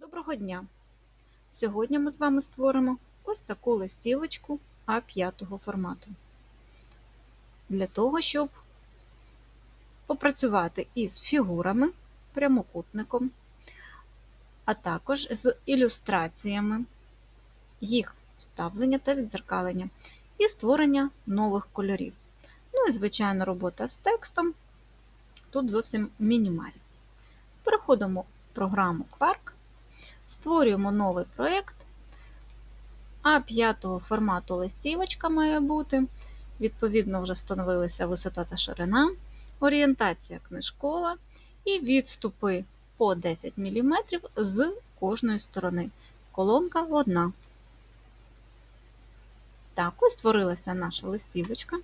Доброго дня! Сьогодні ми з вами створимо ось таку листівочку А5 формату. Для того, щоб попрацювати із фігурами, прямокутником, а також з ілюстраціями, їх вставлення та відзеркалення і створення нових кольорів. Ну і, звичайно, робота з текстом тут зовсім мінімальна. Переходимо в програму Quark. Створюємо новий проєкт. А5 формату листівочка має бути. Відповідно, вже встановилися висота та ширина, орієнтація книжкова і відступи по 10 мм з кожної сторони. Колонка одна. Так, ось створилася наша листівочка.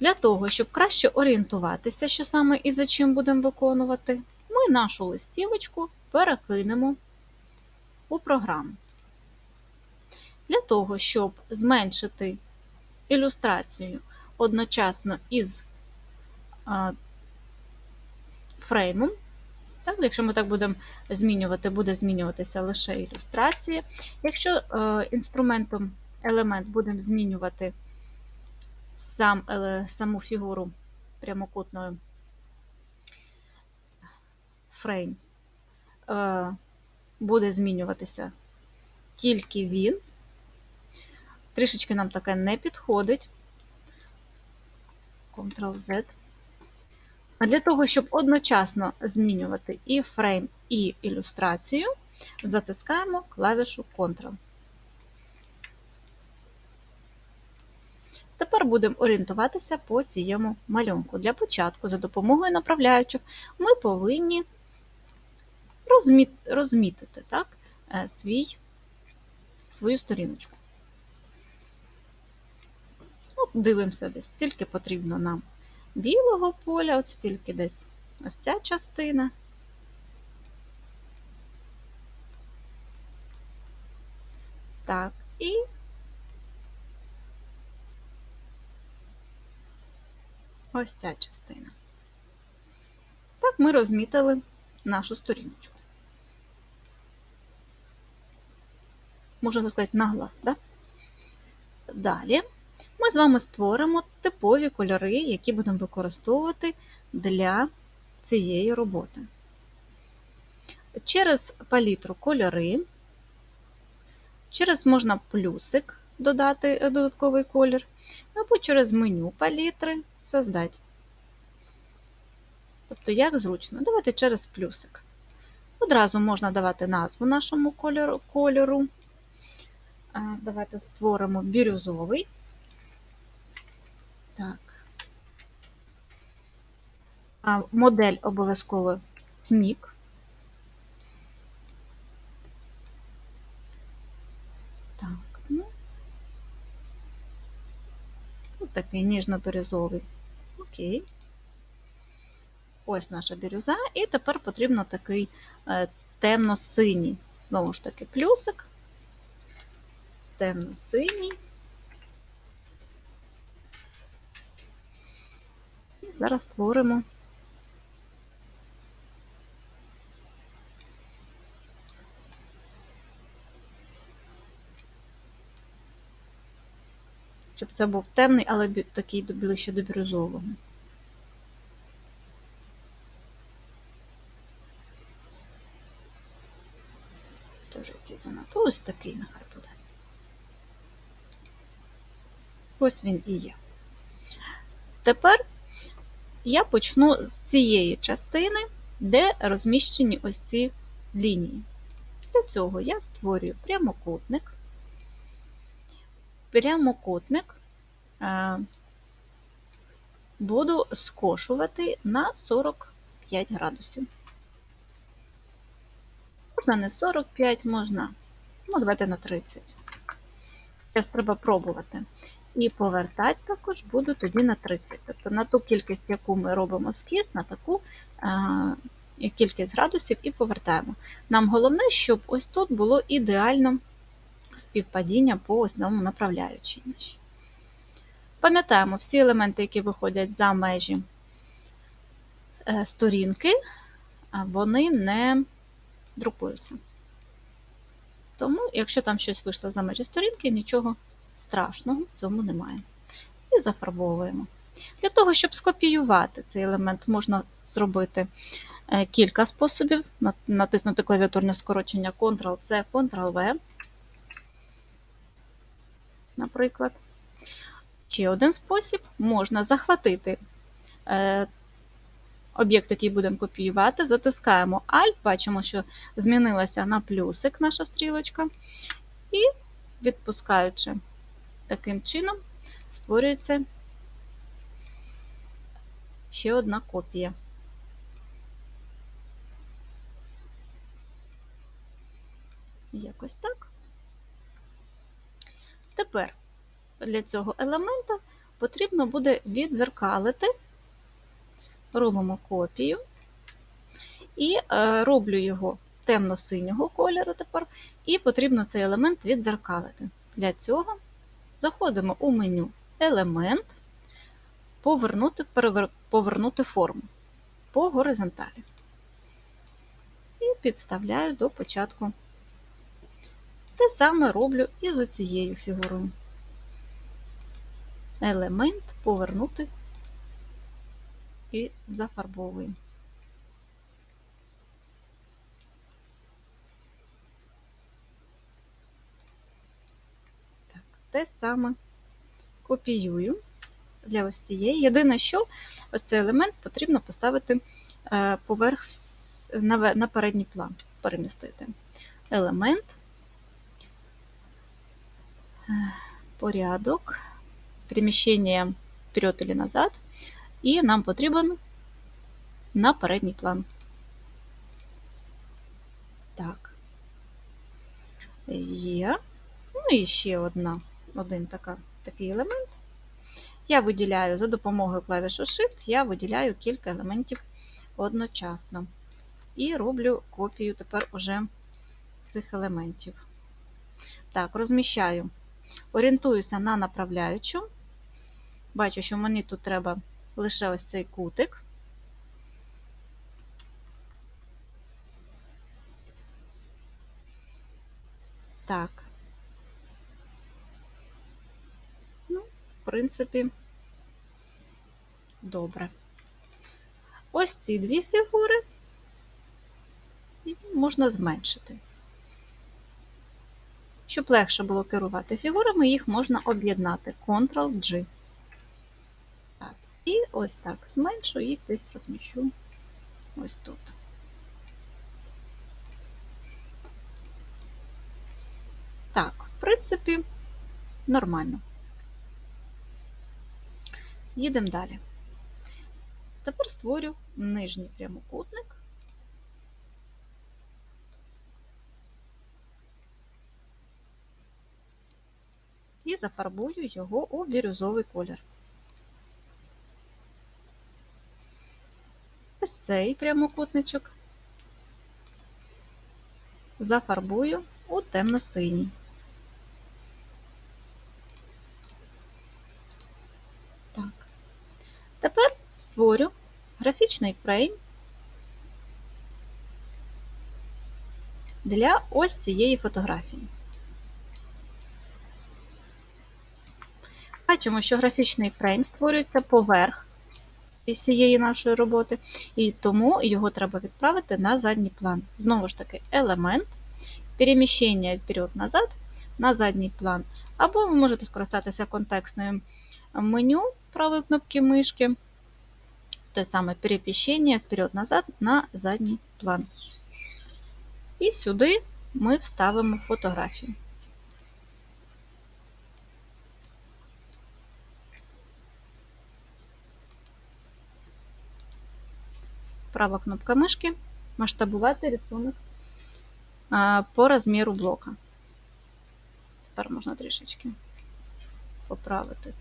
Для того, щоб краще орієнтуватися, що саме і за чим будемо виконувати, ми нашу листівочку перекинемо у програму. Для того, щоб зменшити ілюстрацію одночасно із фреймом, так, якщо ми так будемо змінювати, буде змінюватися лише ілюстрація. Якщо е, інструментом елемент будемо змінювати сам, е, саму фігуру прямокутною фрейм е, буде змінюватися тільки він. Трішечки нам таке не підходить. Ctrl-Z. А для того, щоб одночасно змінювати і фрейм, і ілюстрацію, затискаємо клавішу Ctrl. Тепер будемо орієнтуватися по цьому малюнку. Для початку, за допомогою направляючих, ми повинні розмітити так, е, свій, свою сторіночку. От Дивимося десь, стільки потрібно нам білого поля, от стільки десь ось ця частина. Так, і ось ця частина. Так, ми розмітили нашу сторіночку. Можна сказати, на глаз, да? Далі ми з вами створимо типові кольори, які будемо використовувати для цієї роботи. Через палітру кольори, через можна плюсик додати додатковий колір, або через меню палітри создати. Тобто, як зручно, давайте через плюсик. Одразу можна давати назву нашому кольору. Давайте створимо бірюзовий. Так. Модель обов'язково цмік. Ну, Ось такий ніжно-бірюзовий. Окей. Ось наша бірюза, і тепер потрібно такий е, темно-синій. Знову ж таки, плюсик, темно-синій. Зараз створимо щоб це був темний, але такий ближче до бірюзового. Це вже який занадто. Ось такий нехай буде. Ось він і є. Тепер я почну з цієї частини, де розміщені ось ці лінії. Для цього я створюю прямокутник. Прямокутник е, буду скошувати на 45 градусів. Можна не 45, можна, ну, давайте на 30. Зараз треба пробувати. І повертати також буду тоді на 30. Тобто на ту кількість, яку ми робимо скіс, на таку а, кількість градусів і повертаємо. Нам головне, щоб ось тут було ідеально співпадіння по основному направляючій. Пам'ятаємо, всі елементи, які виходять за межі е, сторінки, вони не друкуються. Тому, якщо там щось вийшло за межі сторінки, нічого страшного в цьому немає. І зафарбовуємо. Для того, щоб скопіювати цей елемент, можна зробити е, кілька способів. Натиснути клавіатурне скорочення Ctrl-C, Ctrl-V, наприклад. Ще один спосіб можна захватити е, об'єкт, який будемо копіювати, затискаємо Alt, бачимо, що змінилася на плюсик наша стрілочка, і відпускаючи таким чином, створюється ще одна копія. Якось так. Тепер для цього елемента потрібно буде відзеркалити, робимо копію і е, роблю його темно-синього кольору тепер, і потрібно цей елемент відзеркалити. Для цього заходимо у меню Елемент, повернути, повернути форму по горизонталі. І підставляю до початку. Те саме роблю і з оцією фігурою. Елемент повернути і зафарбовую. Так, те саме копіюю для ось цієї. Єдине, що ось цей елемент потрібно поставити е, поверх на передній план, перемістити. Елемент, е, порядок, переміщення вперед или назад, і нам потрібен на передній план. Так, є. Ну і ще одна, один така, такий елемент. Я виділяю за допомогою клавіші Shift, я виділяю кілька елементів одночасно. І роблю копію тепер уже цих елементів. Так, розміщаю, орієнтуюся на направляючу. Бачу, що мені тут треба лише ось цей кутик. Так. Ну, в принципі, добре. Ось ці дві фігури можна зменшити. Щоб легше було керувати фігурами, їх можна об'єднати Ctrl-G. І ось так зменшу їх десь розміщу ось тут. Так, в принципі, нормально. Їдемо далі. Тепер створю нижній прямокутник. І зафарбую його у бірюзовий колір. Ось цей прямокутничок зафарбую у темно-синій. Так. Тепер створю графічний фрейм для ось цієї фотографії. Бачимо, що графічний фрейм створюється поверх всієї нашої роботи, і тому його треба відправити на задній план. Знову ж таки, елемент, переміщення вперед-назад на задній план. Або ви можете скористатися контекстним меню правої кнопки мишки, те саме переміщення вперед-назад на задній план. І сюди ми вставимо фотографію. Права кнопка мишки, масштабувати рисунок по розміру блока. Тепер можна трішечки поправити.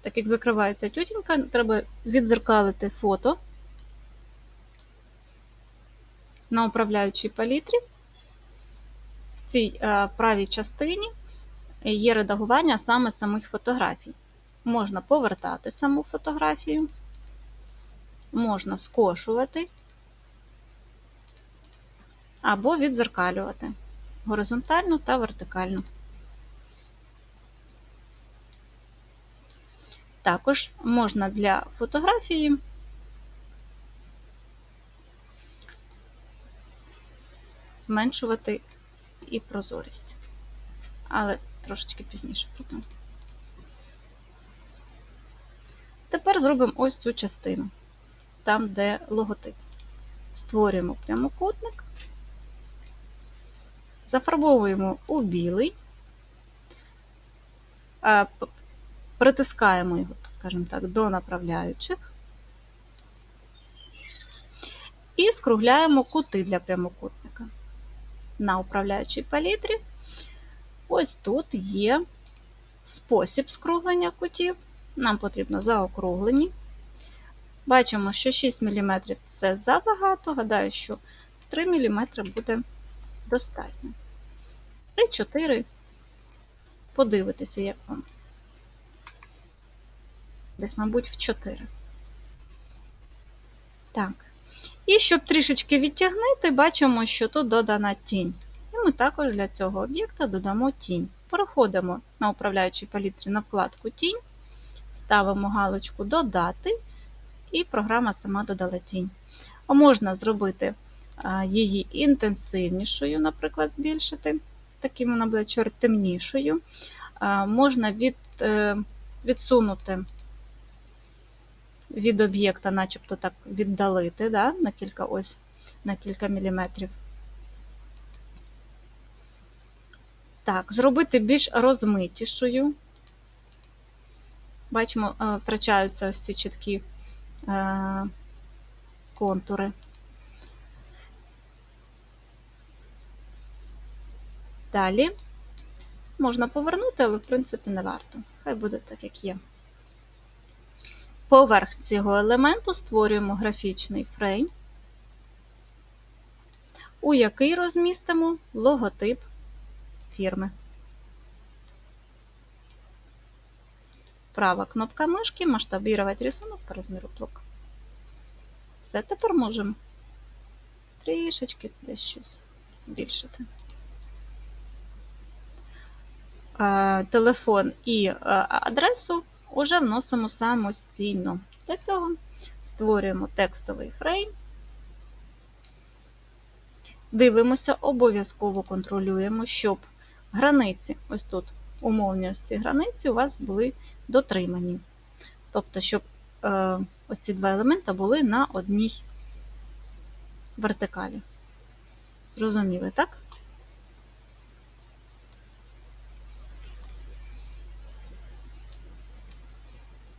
Так як закривається тютінка, треба відзеркалити фото на управляючій палітрі. В цій правій частині є редагування саме самих фотографій можна повертати саму фотографію. можна скошувати або відзеркалювати горизонтально та вертикально. Також можна для фотографії зменшувати і прозорість, але трошечки пізніше про те. Тепер зробимо ось цю частину, там, де логотип. Створюємо прямокутник, зафарбовуємо у білий, притискаємо його, скажімо так, до направляючих і скругляємо кути для прямокутника. На управляючій палітрі. Ось тут є спосіб скруглення кутів. Нам потрібно заокруглені. Бачимо, що 6 мм це забагато. Гадаю, що 3 мм буде достатньо. 3-4 подивитися, як вам. Десь, мабуть, в 4. Так. І щоб трішечки відтягнути, бачимо, що тут додана тінь. І ми також для цього об'єкта додамо тінь. Переходимо на управляючій палітрі на вкладку Тінь, ставимо галочку Додати, і програма сама додала тінь. А можна зробити її інтенсивнішою, наприклад, збільшити, таким вона буде чорт темнішою. Можна від, е, відсунути від об'єкта, начебто так віддалити да, на кілька ось на кілька міліметрів. Так, зробити більш розмитішою. Бачимо, е, втрачаються ось ці чіткі е, контури. Далі можна повернути, але, в принципі, не варто. Хай буде так, як є. Поверх цього елементу створюємо графічний фрейм, у який розмістимо логотип фірми. Права кнопка мишки, масштабувати рисунок по розміру блока. Все тепер можемо трішечки десь щось збільшити. Е, телефон і е, адресу уже вносимо самостійно. Для цього створюємо текстовий фрейм. Дивимося, обов'язково контролюємо, щоб границі, ось тут ці границі, у вас були дотримані. Тобто, щоб е, оці два елементи були на одній вертикалі. Зрозуміли, так?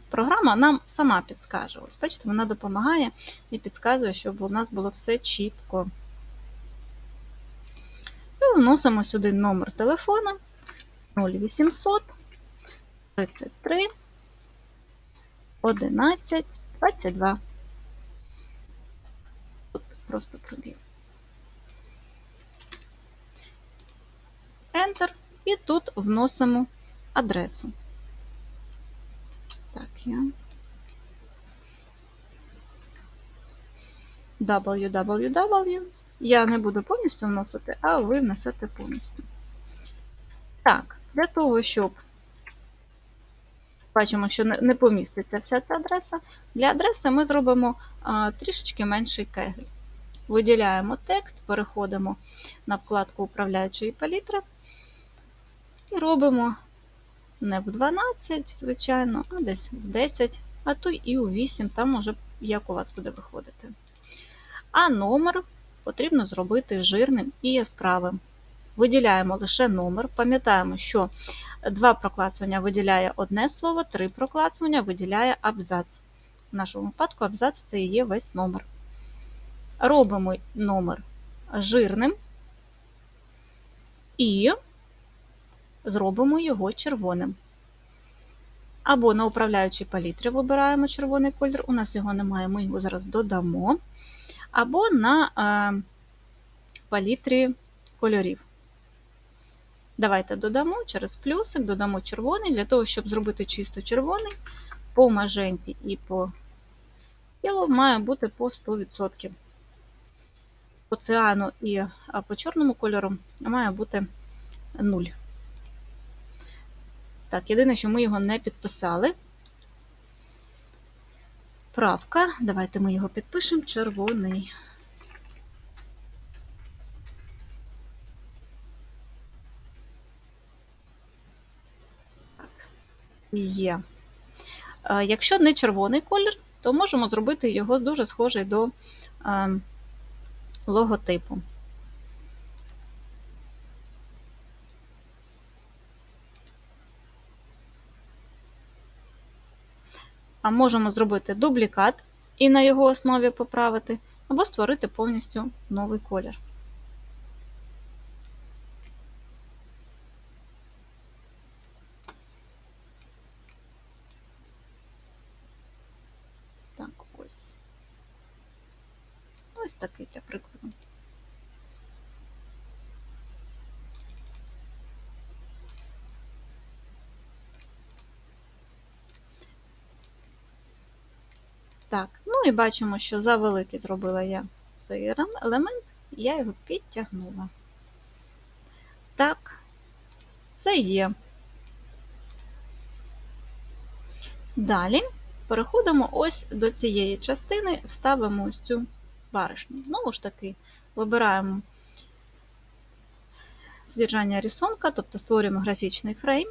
Програма нам сама підскаже. Ось, бачите, вона допомагає і підказує, щоб у нас було все чітко. І вносимо сюди номер телефона 0800 33 11 22. Тут просто пробіг. Enter. І тут вносимо адресу. Так, я. www. Я не буду повністю вносити, а ви внесете повністю. Так, для того, щоб бачимо, що не поміститься вся ця адреса. Для адреси ми зробимо трішечки менший кегель. Виділяємо текст, переходимо на вкладку управляючої палітри і робимо не в 12, звичайно, а десь в 10, а то і у 8, там може як у вас буде виходити. А номер потрібно зробити жирним і яскравим. Виділяємо лише номер, пам'ятаємо, що два проклацування виділяє одне слово, три проклацування виділяє абзац. В нашому випадку абзац це є весь номер. Робимо номер жирним і зробимо його червоним. Або на управляючій палітрі вибираємо червоний колір, у нас його немає, ми його зараз додамо. Або на е, палітрі кольорів. Давайте додамо через плюсик, додамо червоний, для того, щоб зробити чисто червоний по маженті і по Yellow має бути по 100%. По циану і по чорному кольору має бути 0. Так, єдине, що ми його не підписали. Правка. Давайте ми його підпишемо червоний. Є. Якщо не червоний колір, то можемо зробити його дуже схожий до е, логотипу. А можемо зробити дублікат і на його основі поправити, або створити повністю новий колір. Так, ось. Ось такий для прикладу. Так, ну і бачимо, що за великий зробила я цей елемент, я його підтягнула. Так, це є. Далі переходимо ось до цієї частини, вставимо ось цю баришню. Знову ж таки, вибираємо содержання рисунка, тобто створюємо графічний фрейм.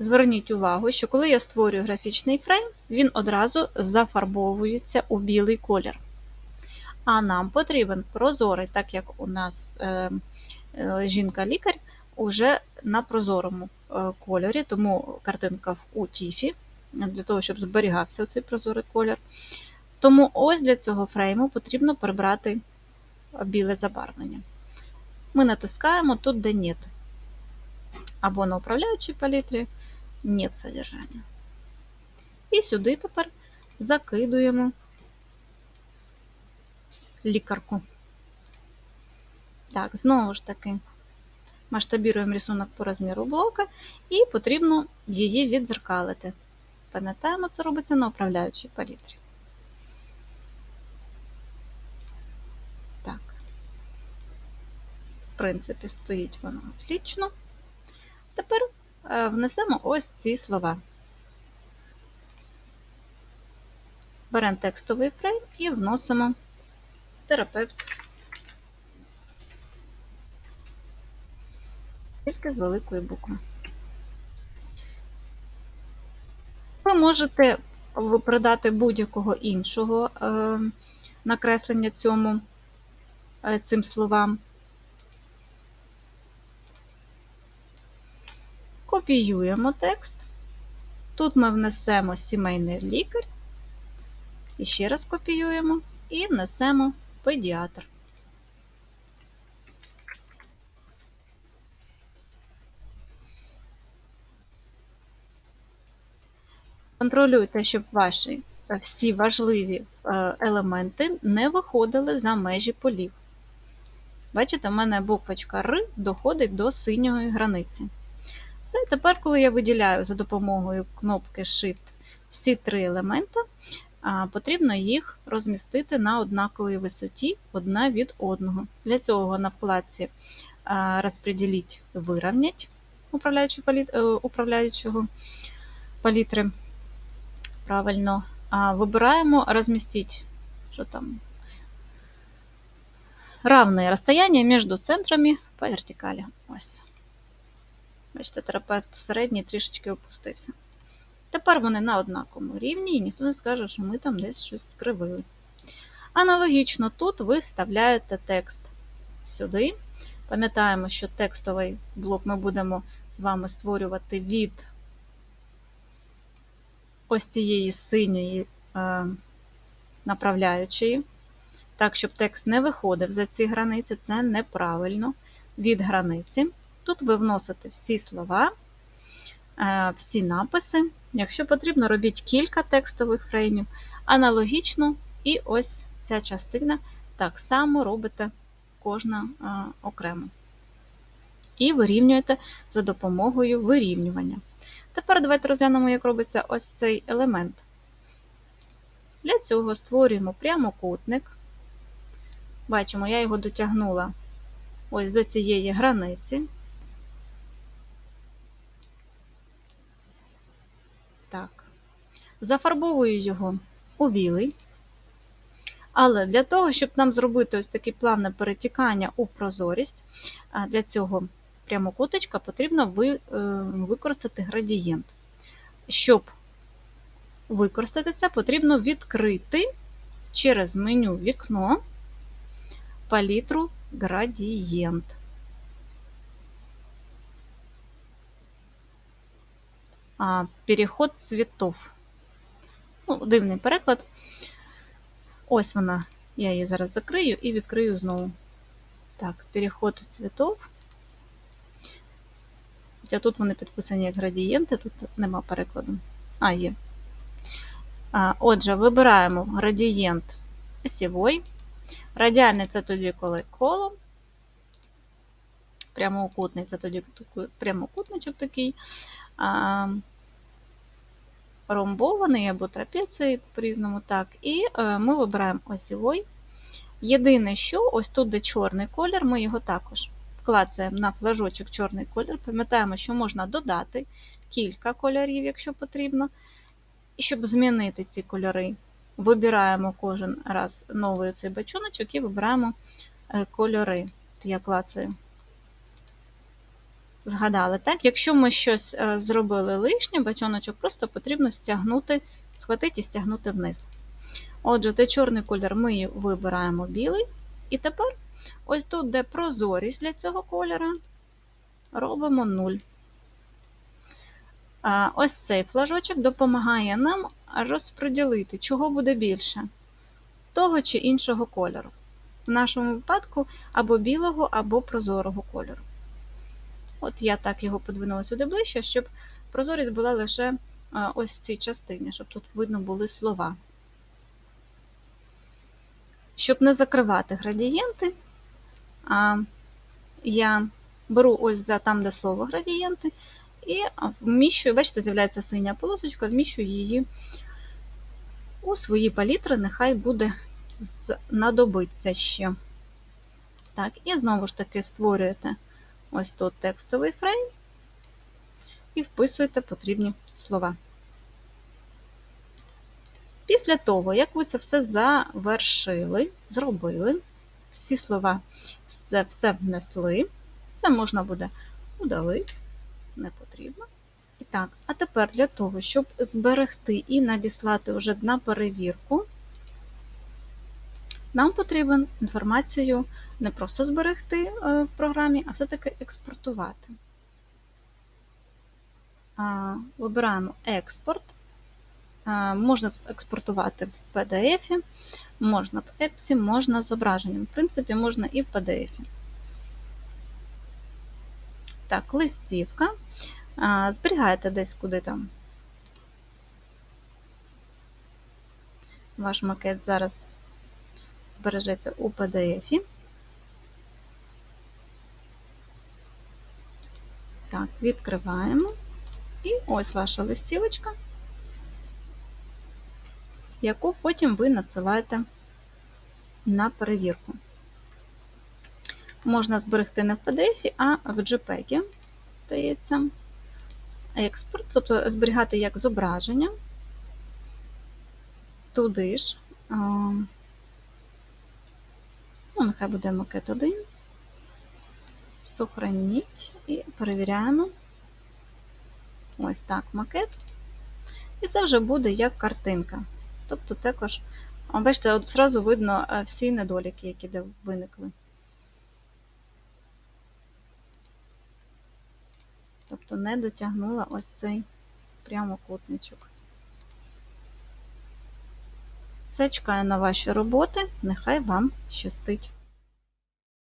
Зверніть увагу, що коли я створюю графічний фрейм, він одразу зафарбовується у білий колір. А нам потрібен прозорий, так як у нас е, е, жінка-лікар уже на прозорому е, кольорі, тому картинка у тіфі, для того, щоб зберігався цей прозорий колір. Тому ось для цього фрейму потрібно прибрати біле забарвлення. Ми натискаємо тут, де «Нет» або на управляючій палітрі нет содержання. І сюди тепер закидуємо лікарку. Так, знову ж таки, масштабіруємо рисунок по розміру блока і потрібно її відзеркалити. Пам'ятаємо, це робиться на управляючій палітрі. Так, в принципі, стоїть воно отлично. Тепер внесемо ось ці слова. Беремо текстовий фрейм і вносимо терапевт. Тільки з великої букви. Ви можете придати будь-якого іншого е, накреслення цьому, е, цим словам. Копіюємо текст. Тут ми внесемо сімейний лікар, і ще раз копіюємо і внесемо педіатр. Контролюйте, щоб ваші всі важливі е, елементи не виходили за межі полів. Бачите, в мене буквочка Р доходить до синьої границі. Все, тепер, коли я виділяю за допомогою кнопки Shift всі три елементи, потрібно їх розмістити на однаковій висоті одна від одного. Для цього на вкладці розподіліть, вирівнять е, управляючого палітри. Правильно, вибираємо розмістити, що там, равне розстояние між центрами по вертикалі. Ось. Бачите, терапевт середній трішечки опустився. Тепер вони на однаковому рівні, і ніхто не скаже, що ми там десь щось скривили. Аналогічно тут ви вставляєте текст сюди. Пам'ятаємо, що текстовий блок ми будемо з вами створювати від ось цієї синьої е, направляючої. Так, щоб текст не виходив за ці границі, це неправильно від границі. Тут ви вносите всі слова, е, всі написи. Якщо потрібно, робіть кілька текстових фреймів. Аналогічно, і ось ця частина так само робите кожна е, окремо. І вирівнюєте за допомогою вирівнювання. Тепер давайте розглянемо, як робиться ось цей елемент. Для цього створюємо прямокутник. Бачимо, я його дотягнула ось до цієї границі. Так. Зафарбовую його у білий. Але для того, щоб нам зробити ось таке плавне перетікання у прозорість, для цього прямокуточка потрібно е, використати градієнт. Щоб використати це, потрібно відкрити через меню вікно палітру градієнт. Переход цвітов. Дивний переклад. Ось вона, я її зараз закрию і відкрию знову. Так, переход цвітов. Хоча тут вони підписані як градієнти, тут нема перекладу. А, є. А, Отже, вибираємо градієнт осівой. Радіальний це тоді, коли коло. Прямокутний це тоді прямокутничок такий. Ромбований або трапецій, по-різному так. І е, ми вибираємо осівой. Єдине, що ось тут, де чорний колір, ми його також клацаємо на флажочок чорний колір. Пам'ятаємо, що можна додати кілька кольорів, якщо потрібно. І щоб змінити ці кольори, вибираємо кожен раз новий цей бачоночок і вибираємо е, кольори. Я клацаю. Згадали, так? Якщо ми щось е, зробили лишнє, бачоночок просто потрібно стягнути, схватити і стягнути вниз. Отже, той чорний колір ми вибираємо білий. І тепер ось тут, де прозорість для цього кольора, робимо 0. Ось цей флажочок допомагає нам розподілити, чого буде більше, того чи іншого кольору. В нашому випадку або білого, або прозорого кольору. От я так його подвинула сюди ближче, щоб прозорість була лише ось в цій частині, щоб тут видно були слова. Щоб не закривати градієнти, я беру ось за там, де слово градієнти, і вміщую, бачите, з'являється синя полосочка, вміщую її у свої палітри, нехай буде знадобиться ще. Так, і знову ж таки створюєте ось тут текстовий фрейм і вписуєте потрібні слова. Після того, як ви це все завершили, зробили, всі слова все, все внесли, це можна буде удалити, не потрібно. І так, а тепер для того, щоб зберегти і надіслати вже на перевірку, нам потрібно інформацію не просто зберегти е, в програмі, а все-таки експортувати. Вибираємо експорт. Можна експортувати в PDF, можна в EPSI, можна зображенням. В принципі, можна і в PDF. Так, листівка. Зберігаєте десь куди там. Ваш макет зараз збережеться у PDF. Так, відкриваємо. І ось ваша листівочка, яку потім ви надсилаєте на перевірку. Можна зберегти не в PDF, а в JPEG, здається, експорт, тобто зберігати як зображення. Туди ж, нехай буде макет 1. Сохраніть і перевіряємо. Ось так макет. І це вже буде як картинка. Тобто також, бачите, зразу видно е, всі недоліки, які виникли. Тобто не дотягнула ось цей прямокутничок. Все чекаю на ваші роботи, нехай вам щастить.